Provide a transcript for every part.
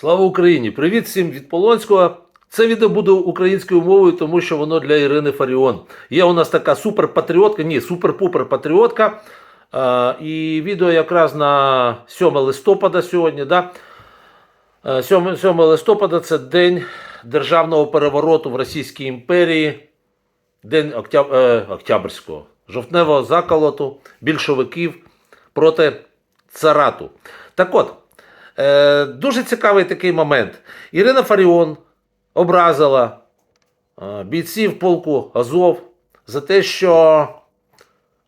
Слава Україні! Привіт всім від Полонського. Це відео буде українською мовою, тому що воно для Ірини Фаріон. Є у нас така суперпатріотка, ні, супер-пупер патріотка. А, і відео якраз на 7 листопада сьогодні. Да? Е, 7, 7 листопада це день державного перевороту в Російській імперії, день октяб... е, Октябрьського, жовтневого заколоту більшовиків проти царату. Так от, е, дуже цікавий такий момент. Ірина Фаріон образила е, бійців полку Азов за те, що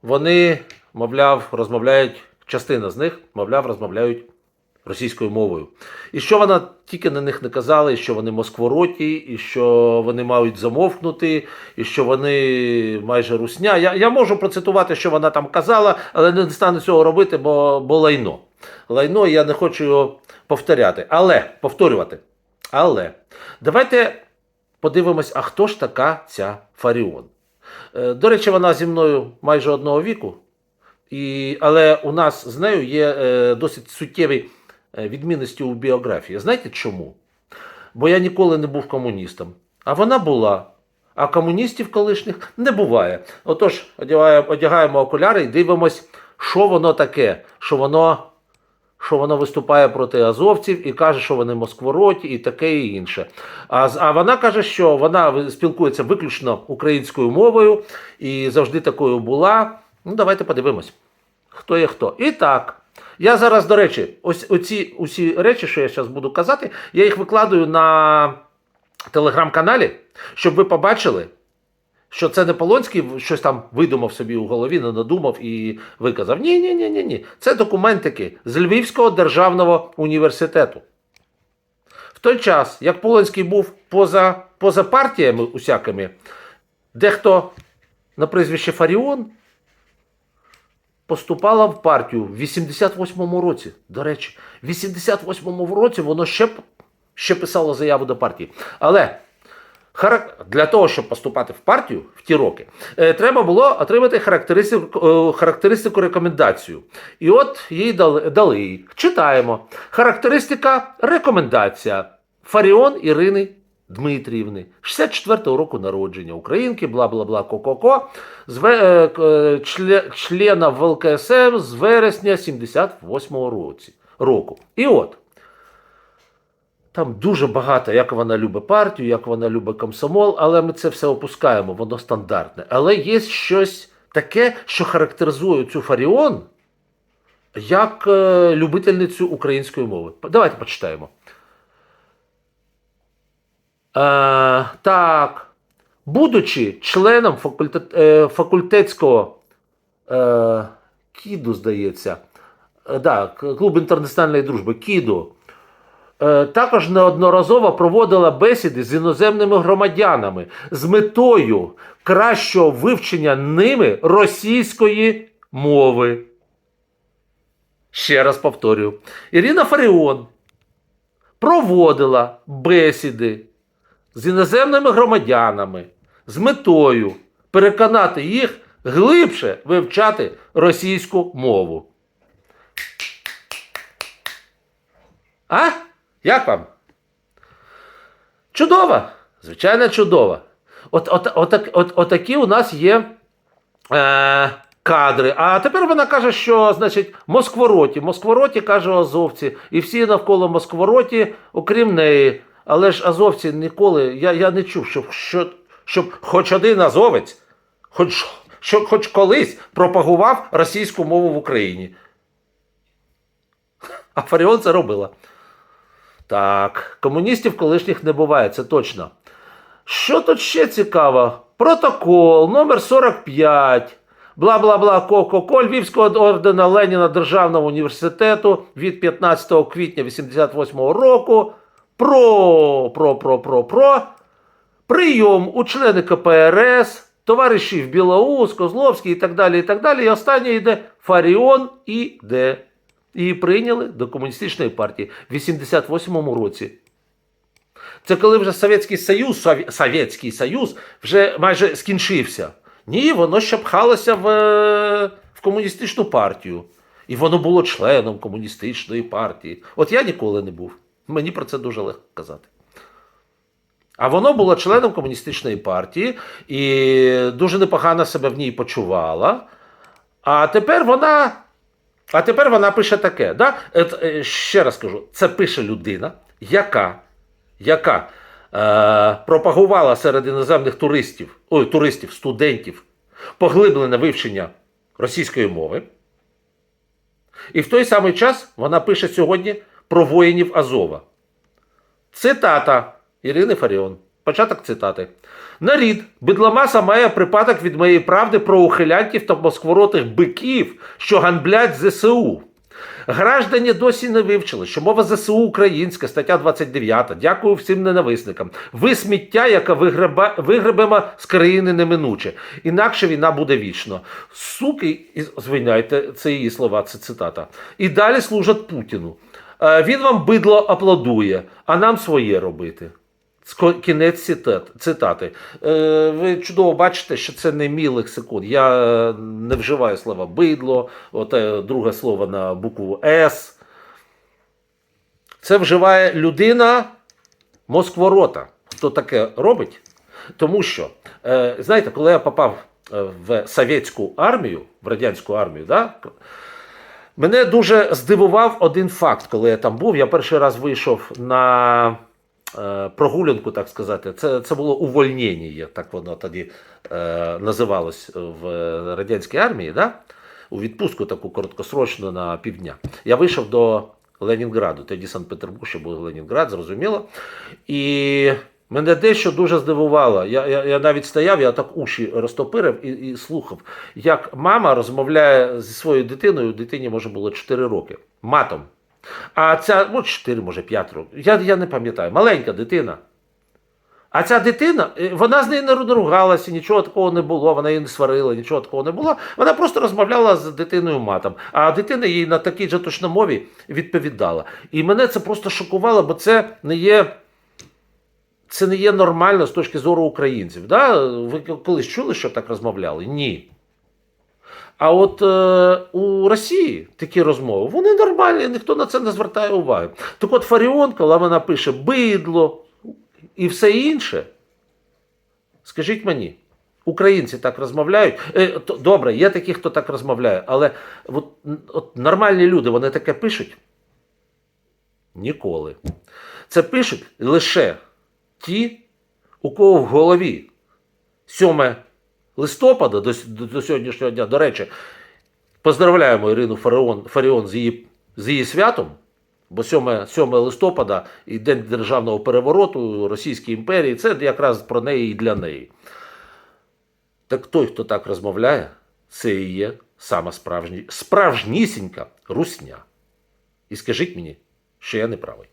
вони, мовляв, розмовляють, частина з них, мовляв, розмовляють російською мовою. І що вона тільки на них не казала, і що вони москвороті, і що вони мають замовкнути, і що вони майже русня. Я, я можу процитувати, що вона там казала, але не стану цього робити, бо, бо лайно. Лайно, я не хочу його повторяти. Але, повторювати. Але давайте подивимось, а хто ж така ця Фаріон? Е, До речі, вона зі мною майже одного віку. І, але у нас з нею є е, досить суттєві е, відмінності у біографії. Знаєте чому? Бо я ніколи не був комуністом. А вона була. А комуністів колишніх не буває. Отож, одягаємо, окуляри і дивимось, що воно таке, що воно, що воно виступає проти азовців і каже, що вони москвороті і таке і інше. А, а вона каже, що вона спілкується виключно українською мовою і завжди такою була. Ну, давайте подивимось, хто є хто. І так. Я зараз, до речі, ось оці усі речі, що я зараз буду казати, я їх викладаю на телеграм-каналі, щоб ви побачили, що це не Полонський щось там видумав собі у голові, не надумав і виказав. Ні, ні, ні, ні, ні. Це документики з Львівського державного університету. В той час, як Полонський був поза, поза партіями усякими, дехто на прізвище Фаріон поступала в партію в 88-му році. До речі, в 88-му році воно ще, ще писало заяву до партії. Але. Для того, щоб поступати в партію в ті роки, е, треба було отримати характеристику, е, характеристику рекомендацію. І от їй дали, дали. Читаємо. Характеристика рекомендація. Фаріон Ірини Дмитріївни, 64-го року народження, українки, бла бла бла ко-ко-ко, з ве- е, к- е, чле- члена ВЛКСМ з вересня 78-го року. І от. Там дуже багато, як вона любить партію, як вона любить комсомол, але ми це все опускаємо, воно стандартне. Але є щось таке, що характеризує цю Фаріон як е, любительницю української мови. Давайте почитаємо. Е, так. Будучи членом факультет, е, факультетського е, КІДу, здається, е, да, клуб інтернаціональної дружби КІДу, також неодноразово проводила бесіди з іноземними громадянами з метою кращого вивчення ними російської мови. Ще раз повторюю. Ірина Фаріон проводила бесіди з іноземними громадянами з метою переконати їх глибше вивчати російську мову. А? Як вам? Чудово! Звичайно, чудово. От, от, от, от, отакі у нас є е, кадри. А тепер вона каже, що значить Москвороті. Москвороті каже Азовці, і всі навколо Москвороті, окрім неї. Але ж Азовці ніколи, я, я не чув, щоб, що, щоб хоч один азовець, хоч, що, хоч колись пропагував російську мову в Україні. А Фаріон це робила. Так, комуністів колишніх не буває, це точно. Що тут ще цікаво? Протокол номер 45. Бла бла бла ко-ко-ко Львівського ордена Леніна Державного університету від 15 квітня 88 року. Про, про, про, про, про. Прийом у члени КПРС, товаришів Білоус, Козловський і так далі. І так далі. І останнє йде Фаріон і Д. Її прийняли до комуністичної партії в 88 році. Це коли вже Совєтський Союз, Совє- Совєтський Союз вже майже скінчився. Ні, воно ще пхалося в, в комуністичну партію. І воно було членом комуністичної партії. От я ніколи не був. Мені про це дуже легко казати. А воно було членом комуністичної партії і дуже непогано себе в ній почувала. А тепер вона. А тепер вона пише таке. Да? Е, е, Ще раз кажу, це пише людина, яка, яка е, пропагувала серед іноземних туристів, ой, туристів, студентів поглиблене вивчення російської мови. І в той самий час вона пише сьогодні про воїнів Азова. Цитата Ірини Фаріон. Початок цитати. Нарід, бидламаса має припадок від моєї правди про ухилянтів та москворотих биків, що ганблять ЗСУ. Граждані досі не вивчили, що мова ЗСУ українська, стаття 29. Дякую всім ненависникам. Ви сміття, яке вигреба, вигребемо з країни неминуче. Інакше війна буде вічно. Суки, звиняйте, це її слова, це цитата. І далі служать Путіну. Е, Він вам бидло аплодує, а нам своє робити. Кінець цитат, цитати. Е, ви чудово бачите, що це не мій лексикон. Я е, не вживаю слова бидло, оте друге слово на букву С. Це вживає людина Москворота. Хто таке робить? Тому що, е, знаєте, коли я попав е, в совєтську армію, в радянську армію, да, Мене дуже здивував один факт, коли я там був. Я перший раз вийшов на прогулянку, так сказати. Це, це було увольнення, так воно тоді е, називалось в радянській армії, да? у відпустку таку короткосрочну на півдня. Я вийшов до Ленінграду, тоді Санкт-Петербург, ще був Ленінград, зрозуміло. І мене дещо дуже здивувало. Я, я, я навіть стояв, я так уші розтопирив і, і слухав, як мама розмовляє зі своєю дитиною, дитині може було 4 роки, матом. А ця, ну, 4, може 5 років. Я, я не пам'ятаю, маленька дитина. А ця дитина, е, вона з нею не ругалася, нічого такого не було, вона її не сварила, нічого такого не було. Вона просто розмовляла з дитиною матом. А дитина їй на такій же мові відповідала. І мене це просто шокувало, бо це не є. Це не є нормально з точки зору українців. Да? Ви колись чули, що так розмовляли? Ні. А от е, у Росії такі розмови, вони нормальні, ніхто на це не звертає уваги. Так от Фаріон, коли вона пише бидло і все інше, скажіть мені, українці так розмовляють. Е, то, добре, є такі, хто так розмовляє, але от, от нормальні люди, вони таке пишуть? Ніколи. Це пишуть лише ті, у кого в голові 7 листопада до, до, до сьогоднішнього дня. До речі, поздравляємо Ірину Фаріон, Фаріон з, її, з її святом. Бо 7, 7 листопада і День державного перевороту Російської імперії це якраз про неї і для неї. Так той, хто так розмовляє, це і є сама справжні, справжнісінька русня. І скажіть мені, що я не правий.